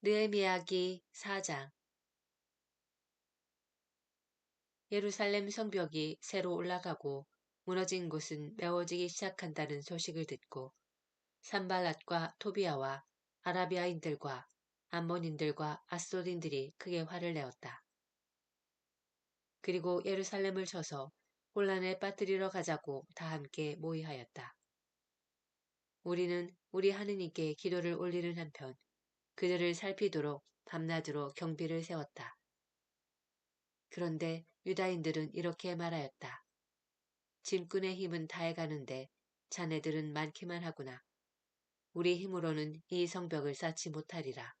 느헤미야기 4장 예루살렘 성벽이 새로 올라가고 무너진 곳은 메워지기 시작한다는 소식을 듣고 산발랏과 토비아와 아라비아인들과 암몬인들과 아스도딘들이 크게 화를 내었다. 그리고 예루살렘을 쳐서 혼란에 빠뜨리러 가자고 다 함께 모의하였다. 우리는 우리 하느님께 기도를 올리는 한편 그들을 살피도록 밤낮으로 경비를 세웠다. 그런데 유다인들은 이렇게 말하였다. 짐꾼의 힘은 다해가는데 자네들은 많기만 하구나. 우리 힘으로는 이 성벽을 쌓지 못하리라.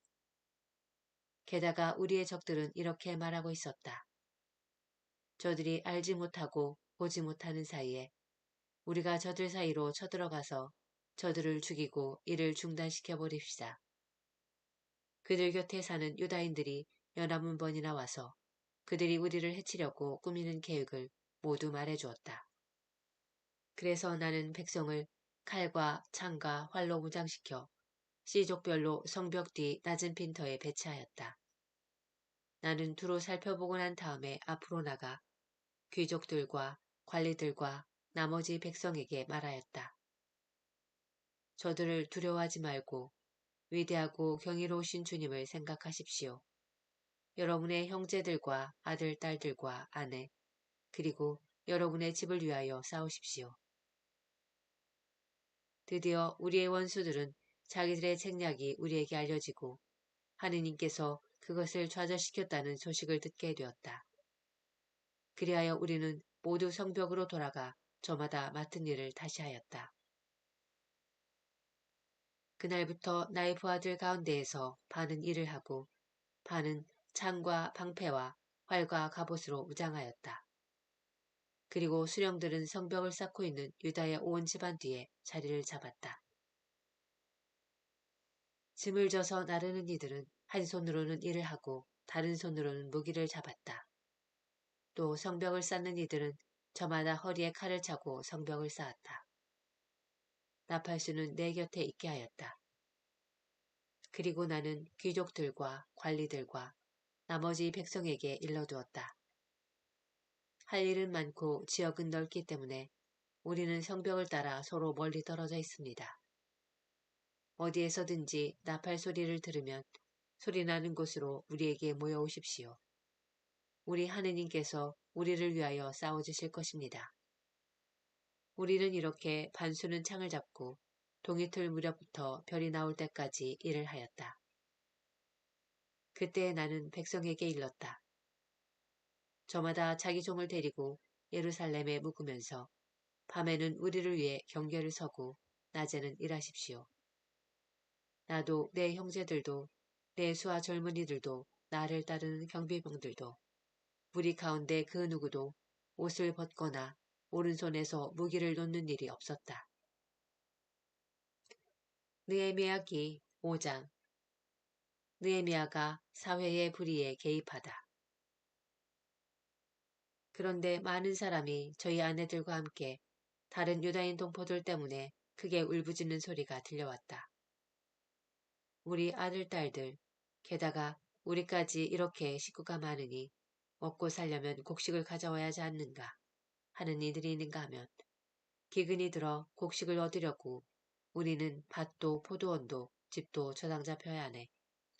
게다가 우리의 적들은 이렇게 말하고 있었다. 저들이 알지 못하고 보지 못하는 사이에 우리가 저들 사이로 쳐들어가서 저들을 죽이고 이를 중단시켜 버립시다. 그들 곁에 사는 유다인들이 연합문 번이나 와서 그들이 우리를 해치려고 꾸미는 계획을 모두 말해 주었다. 그래서 나는 백성을 칼과 창과 활로 무장시켜 시족별로 성벽 뒤 낮은 빈터에 배치하였다. 나는 두루 살펴보고 난 다음에 앞으로 나가 귀족들과 관리들과 나머지 백성에게 말하였다. 저들을 두려워하지 말고 위대하고 경이로우신 주님을 생각하십시오. 여러분의 형제들과 아들, 딸들과 아내, 그리고 여러분의 집을 위하여 싸우십시오. 드디어 우리의 원수들은 자기들의 책략이 우리에게 알려지고 하느님께서 그것을 좌절시켰다는 소식을 듣게 되었다. 그리하여 우리는 모두 성벽으로 돌아가 저마다 맡은 일을 다시 하였다. 그날부터 나의 부하들 가운데에서 반은 일을 하고 반은 창과 방패와 활과 갑옷으로 무장하였다. 그리고 수령들은 성벽을 쌓고 있는 유다의 온 집안 뒤에 자리를 잡았다. 짐을 져서 나르는 이들은 한 손으로는 일을 하고 다른 손으로는 무기를 잡았다. 또 성벽을 쌓는 이들은 저마다 허리에 칼을 차고 성벽을 쌓았다. 나팔수는 내 곁에 있게 하였다. 그리고 나는 귀족들과 관리들과 나머지 백성에게 일러두었다. 할 일은 많고 지역은 넓기 때문에 우리는 성벽을 따라 서로 멀리 떨어져 있습니다. 어디에서든지 나팔 소리를 들으면 소리 나는 곳으로 우리에게 모여오십시오. 우리 하느님께서 우리를 위하여 싸워주실 것입니다. 우리는 이렇게 반수는 창을 잡고 동이틀 무렵부터 별이 나올 때까지 일을 하였다. 그때 나는 백성에게 일렀다. 저마다 자기 종을 데리고 예루살렘에 묵으면서 밤에는 우리를 위해 경계를 서고 낮에는 일하십시오. 나도 내 형제들도 내 수와 젊은이들도 나를 따르는 경비병들도 우리 가운데 그 누구도 옷을 벗거나 오른손에서 무기를 놓는 일이 없었다. 느에미야기 5장 느에미야가 사회의 불의에 개입하다. 그런데 많은 사람이 저희 아내들과 함께 다른 유다인 동포들 때문에 크게 울부짖는 소리가 들려왔다. 우리 아들, 딸들, 게다가 우리까지 이렇게 식구가 많으니 먹고 살려면 곡식을 가져와야 하지 않는가 하는 이들이 있는가 하면 기근이 들어 곡식을 얻으려고 우리는 밭도 포도원도 집도 저당 잡혀야 하네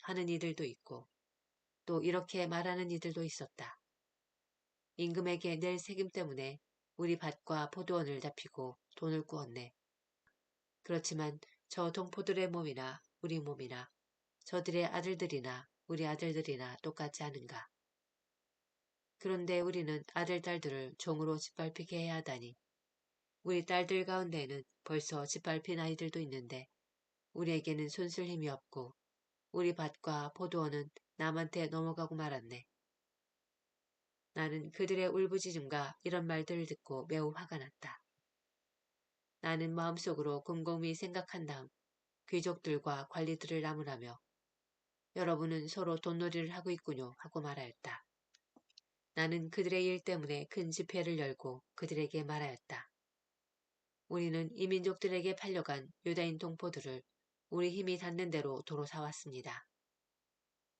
하는 이들도 있고 또 이렇게 말하는 이들도 있었다. 임금에게 낼 세금 때문에 우리 밭과 포도원을 잡히고 돈을 꾸었네. 그렇지만 저 동포들의 몸이나 우리 몸이나 저들의 아들들이나 우리 아들들이나 똑같지 않은가. 그런데 우리는 아들, 딸들을 종으로 짓밟히게 해야 하다니. 우리 딸들 가운데에는 벌써 짓밟힌 아이들도 있는데 우리에게는 손쓸 힘이 없고 우리 밭과 포도원은 남한테 넘어가고 말았네. 나는 그들의 울부짖음과 이런 말들을 듣고 매우 화가 났다. 나는 마음속으로 곰곰이 생각한 다음 귀족들과 관리들을 나무라며 여러분은 서로 돈놀이를 하고 있군요 하고 말하였다. 나는 그들의 일 때문에 큰 집회를 열고 그들에게 말하였다. 우리는 이민족들에게 팔려간 유다인 동포들을 우리 힘이 닿는 대로 도로 사왔습니다.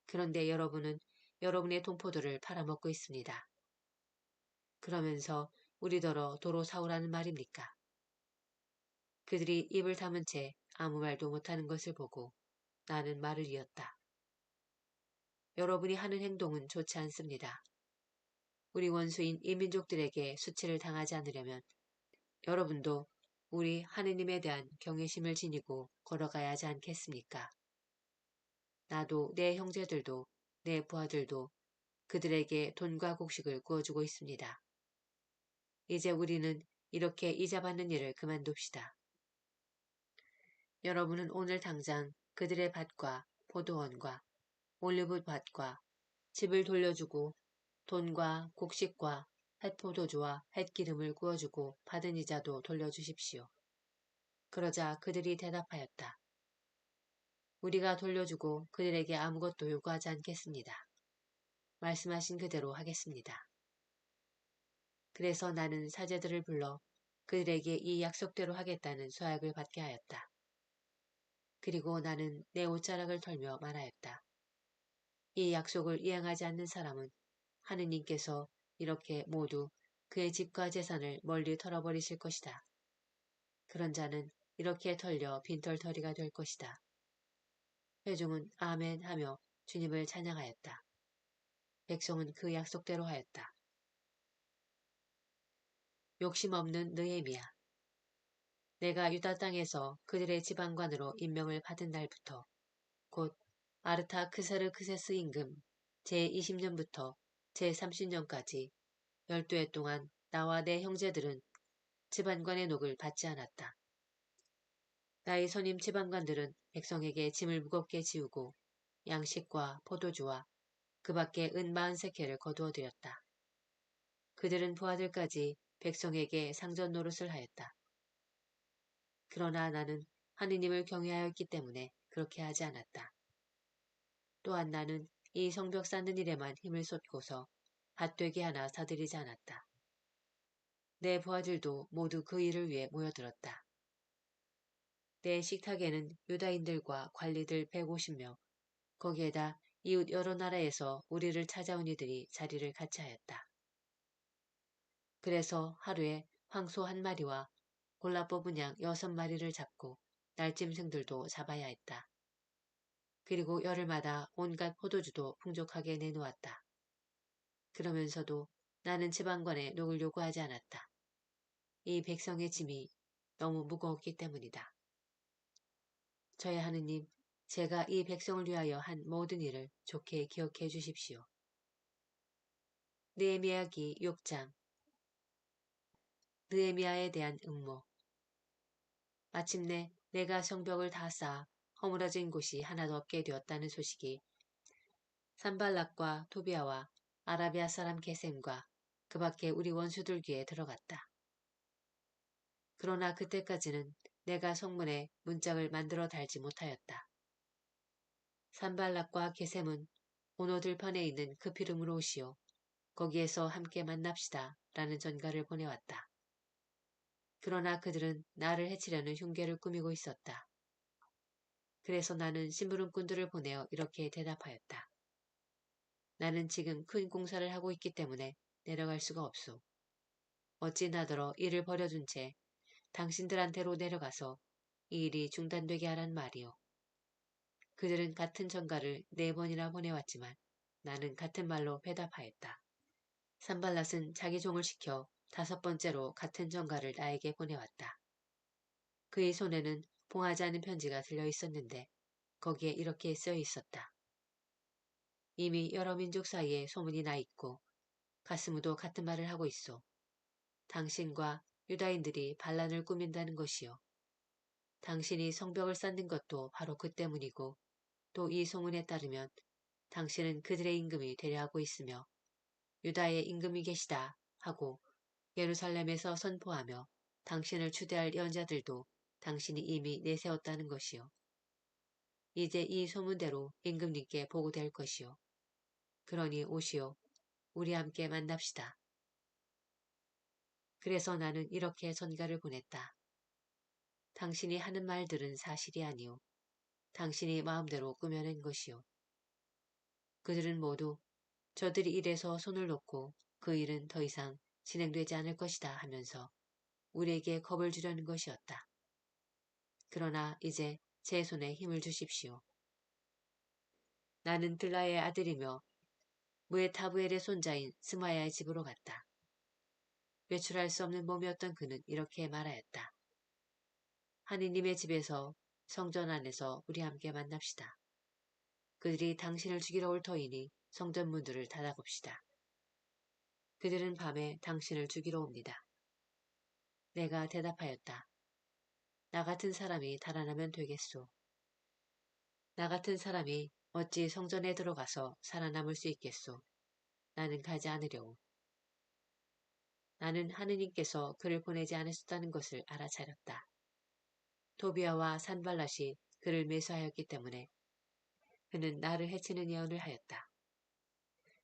그런데 여러분은 여러분의 동포들을 팔아먹고 있습니다. 그러면서 우리더러 도로 사오라는 말입니까? 그들이 입을 다문 채 아무 말도 못하는 것을 보고 나는 말을 이었다. 여러분이 하는 행동은 좋지 않습니다. 우리 원수인 이민족들에게 수치를 당하지 않으려면 여러분도 우리 하느님에 대한 경외심을 지니고 걸어가야 하지 않겠습니까? 나도 내 형제들도 내 부하들도 그들에게 돈과 곡식을 구워주고 있습니다. 이제 우리는 이렇게 이자받는 일을 그만둡시다. 여러분은 오늘 당장 그들의 밭과 포도원과 올리브 밭과 집을 돌려주고 돈과 곡식과 햇포도주와 햇기름을 구워주고 받은 이자도 돌려주십시오. 그러자 그들이 대답하였다. 우리가 돌려주고 그들에게 아무것도 요구하지 않겠습니다. 말씀하신 그대로 하겠습니다. 그래서 나는 사제들을 불러 그들에게 이 약속대로 하겠다는 서약을 받게 하였다. 그리고 나는 내 옷자락을 털며 말하였다. 이 약속을 이행하지 않는 사람은 하느님께서 이렇게 모두 그의 집과 재산을 멀리 털어버리실 것이다. 그런 자는 이렇게 털려 빈털터리가 될 것이다. 회중은 아멘 하며 주님을 찬양하였다. 백성은 그 약속대로 하였다. 욕심 없는 느헤미야. 내가 유다 땅에서 그들의 지방관으로 임명을 받은 날부터 곧 아르타크사르크세스 임금 제20년부터 제30년까지 12해 동안 나와 내 형제들은 지방관의 녹을 받지 않았다. 나의 선임 지방관들은 백성에게 짐을 무겁게 지우고 양식과 포도주와 그 밖에 은 마흔 세케를 거두어 드렸다. 그들은 부하들까지 백성에게 상전 노릇을 하였다. 그러나 나는 하느님을 경외하였기 때문에 그렇게 하지 않았다. 또한 나는 이 성벽 쌓는 일에만 힘을 쏟고서 밭되기 하나 사들이지 않았다. 내 부하들도 모두 그 일을 위해 모여들었다. 내 식탁에는 유다인들과 관리들 150명, 거기에다 이웃 여러 나라에서 우리를 찾아온 이들이 자리를 같이 하였다. 그래서 하루에 황소 한 마리와 골라 뽑은 양 여섯 마리를 잡고 날짐승들도 잡아야 했다. 그리고 열흘마다 온갖 포도주도 풍족하게 내놓았다. 그러면서도 나는 지방관에 녹을 요구하지 않았다. 이 백성의 짐이 너무 무거웠기 때문이다. 저의 하느님, 제가 이 백성을 위하여 한 모든 일을 좋게 기억해 주십시오. 느에미야기 6장 느에미야에 대한 음모 마침내 내가 성벽을 다 쌓아 허물어진 곳이 하나도 없게 되었다는 소식이 산발락과 토비아와 아라비아 사람 게셈과 그 밖에 우리 원수들 귀에 들어갔다. 그러나 그때까지는 내가 성문에 문짝을 만들어 달지 못하였다. 산발락과 게셈은 오노들 편에 있는 그 피름으로 오시오. 거기에서 함께 만납시다. 라는 전가를 보내왔다. 그러나 그들은 나를 해치려는 흉계를 꾸미고 있었다. 그래서 나는 심부름꾼들을 보내어 이렇게 대답하였다. 나는 지금 큰 공사를 하고 있기 때문에 내려갈 수가 없소. 어찌 나더러 일을 버려둔 채 당신들한테로 내려가서 이 일이 중단되게 하란 말이오. 그들은 같은 전가를 네 번이나 보내왔지만 나는 같은 말로 대답하였다. 산발랏은 자기 종을 시켜 다섯 번째로 같은 전가를 나에게 보내왔다. 그의 손에는 봉하지 않은 편지가 들려 있었는데 거기에 이렇게 쓰여 있었다. 이미 여러 민족 사이에 소문이 나 있고 가스무도 같은 말을 하고 있어 당신과 유다인들이 반란을 꾸민다는 것이요. 당신이 성벽을 쌓는 것도 바로 그 때문이고 또 이 소문에 따르면 당신은 그들의 임금이 되려 하고 있으며 유다의 임금이 계시다 하고 예루살렘에서 선포하며 당신을 추대할 연자들도 당신이 이미 내세웠다는 것이요. 이제 이 소문대로 임금님께 보고될 것이요. 그러니 오시오. 우리 함께 만납시다. 그래서 나는 이렇게 전가를 보냈다. 당신이 하는 말들은 사실이 아니오. 당신이 마음대로 꾸며낸 것이오. 그들은 모두 저들이 일에서 손을 놓고 그 일은 더 이상 진행되지 않을 것이다 하면서 우리에게 겁을 주려는 것이었다. 그러나 이제 제 손에 힘을 주십시오. 나는 들라의 아들이며 무에타브엘의 손자인 스마야의 집으로 갔다. 외출할 수 없는 몸이었던 그는 이렇게 말하였다. 하느님의 집에서 성전 안에서 우리 함께 만납시다. 그들이 당신을 죽이러 올 터이니 성전 문들을 닫아봅시다. 그들은 밤에 당신을 죽이러 옵니다. 내가 대답하였다. 나 같은 사람이 달아나면 되겠소. 나 같은 사람이 어찌 성전에 들어가서 살아남을 수 있겠소. 나는 가지 않으려오. 나는 하느님께서 그를 보내지 않으셨다는 것을 알아차렸다. 토비아와 산발랏이 그를 매수하였기 때문에 그는 나를 해치는 예언을 하였다.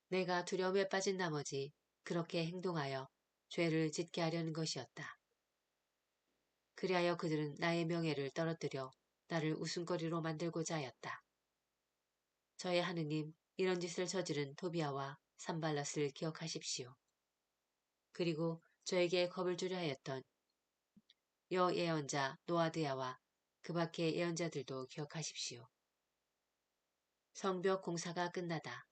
내가 두려움에 빠진 나머지 그렇게 행동하여 죄를 짓게 하려는 것이었다. 그리하여 그들은 나의 명예를 떨어뜨려 나를 웃음거리로 만들고자 하였다. 저의 하느님 이런 짓을 저지른 토비아와 산발랏을 기억하십시오. 그리고 저에게 겁을 주려 하였던 여 예언자 노아드야와 그 밖의 예언자들도 기억하십시오. 성벽 공사가 끝나다.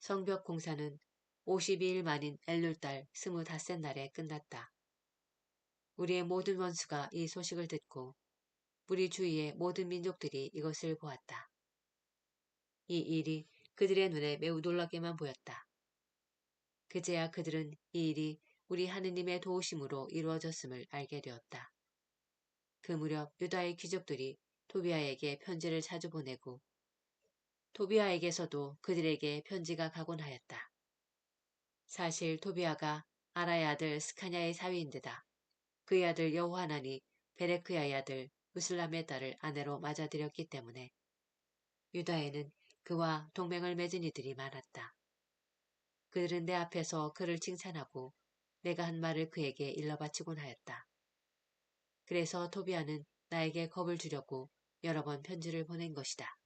성벽 공사는 52일 만인 엘룰달 스무닷새 날에 끝났다. 우리의 모든 원수가 이 소식을 듣고 우리 주위의 모든 민족들이 이것을 보았다. 이 일이 그들의 눈에 매우 놀랍게만 보였다. 그제야 그들은 이 일이 우리 하느님의 도우심으로 이루어졌음을 알게 되었다. 그 무렵 유다의 귀족들이 토비아에게 편지를 자주 보내고 토비아에게서도 그들에게 편지가 가곤 하였다. 사실 토비아가 아라의 아들 스카냐의 사위인데다 그의 아들 여호하나니 베레크야의 아들 우슬람의 딸을 아내로 맞아들였기 때문에 유다에는 그와 동맹을 맺은 이들이 많았다. 그들은 내 앞에서 그를 칭찬하고 내가 한 말을 그에게 일러 바치곤 하였다. 그래서 토비아는 나에게 겁을 주려고 여러 번 편지를 보낸 것이다.